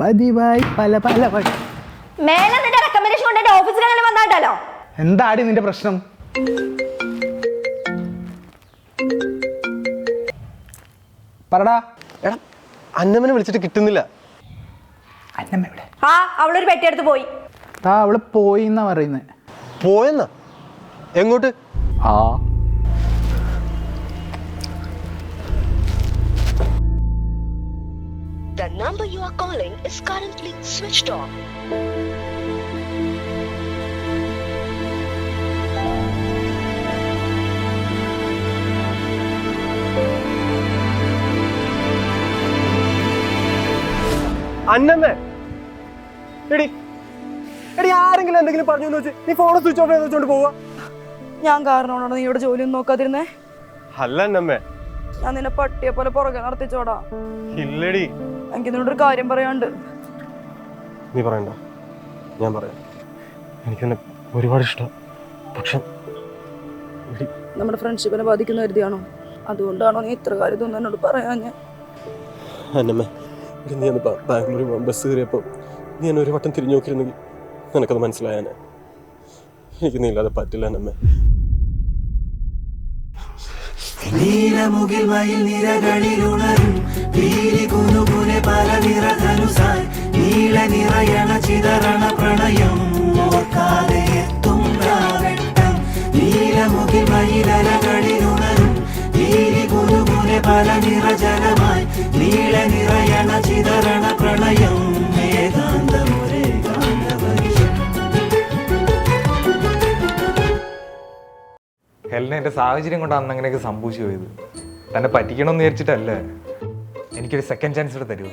പതിവായി പല പല വഴി മേലെ നിന്റെ റെക്കമെൻഡേഷൻ കൊണ്ട് എന്റെ ഓഫീസിലെങ്കിലും വന്നാട്ടല്ലോ എന്താടി നിന്റെ പ്രശ്നം? പറടാ. എടാ അന്നമ്മനെ വിളിച്ചിട്ട് കിട്ടുന്നില്ല. അന്നമ്മ എവിടെ? ആ അവളൊരു പെട്ടിയെടുത്ത് പോയി. താ അവൾ പോയി എന്നാ പറയുന്നത് പോയെന്നാ? എങ്ങോട്ട്? ആ. The number you are calling is currently switched off. അന്നമ്മേ. എടി. എടി ആരെങ്കിലും എന്തെങ്കിലും പറഞ്ഞു വെച്ച് നീ ഫോൺ സ്വിച്ച് ഓഫ് ചെയ്ത് വെച്ചോണ്ട് പോവാ. ഞാൻ കാരണമാണോ നീ ഇവിടെ ജോലിയൊന്നും നോക്കാതിരുന്നേ? അല്ല അന്നമ്മേ. ഞാൻ നിന്നെ പട്ടിയെ പോലെ പുറകെ നടത്തിച്ചോടാ. ഇല്ലടി. എനിക്ക് നിന്നോട് ഒരു കാര്യം പറയാണ്ട് നീ പറയണ്ട. ഞാൻ പറയാം. എനിക്ക് നിന്നെ ഒരുപാട് ഇഷ്ടം. പക്ഷെ നമ്മുടെ ഫ്രണ്ട്ഷിപ്പിനെ ബാധിക്കുന്ന കരുതിയാണോ അതുകൊണ്ടാണോ നീ ഇത്ര കാര്യം ഇതൊന്നും എന്നോട് പറയാ ഞാൻ അന്നമ്മേ നീ അന്ന് ബാംഗ്ലൂർ പോകാൻ ബസ് കയറിയപ്പോൾ നീ എന്നെ ഒരു വട്ടം തിരിഞ്ഞു നോക്കിയിരുന്നെങ്കിൽ നിനക്കത് മനസ്സിലായാനെ. എനിക്ക് നീ ഇല്ലാതെ പറ്റില്ല അന്നമ്മേ. നീലമുകിൽ മയിൽ നിരകളിലുണരും. പീലി കുനുകുനെ പല നിറധനുസായി നീല നിറയണ ചിതറണ പ്രണയം ഓർക്കാതെ എത്തും രാവെട്ടം നീലമുകിൽ മയിലലകളിലുണരും. പീലി കുനുകുനെ പല നിറജലമായി. നീല നിറയണ ചിതറണ പ്രണയം ഹെലിന് എന്റെ സാഹചര്യം കൊണ്ടാണ് അന്ന് അങ്ങനെയൊക്കെ സംഭവിച്ചു പോയത്. തന്നെ പറ്റിക്കണമെന്ന് വിചാരിച്ചിട്ടല്ല? എനിക്കൊരു സെക്കൻഡ് ചാൻസ് കൂടെ തരുമോ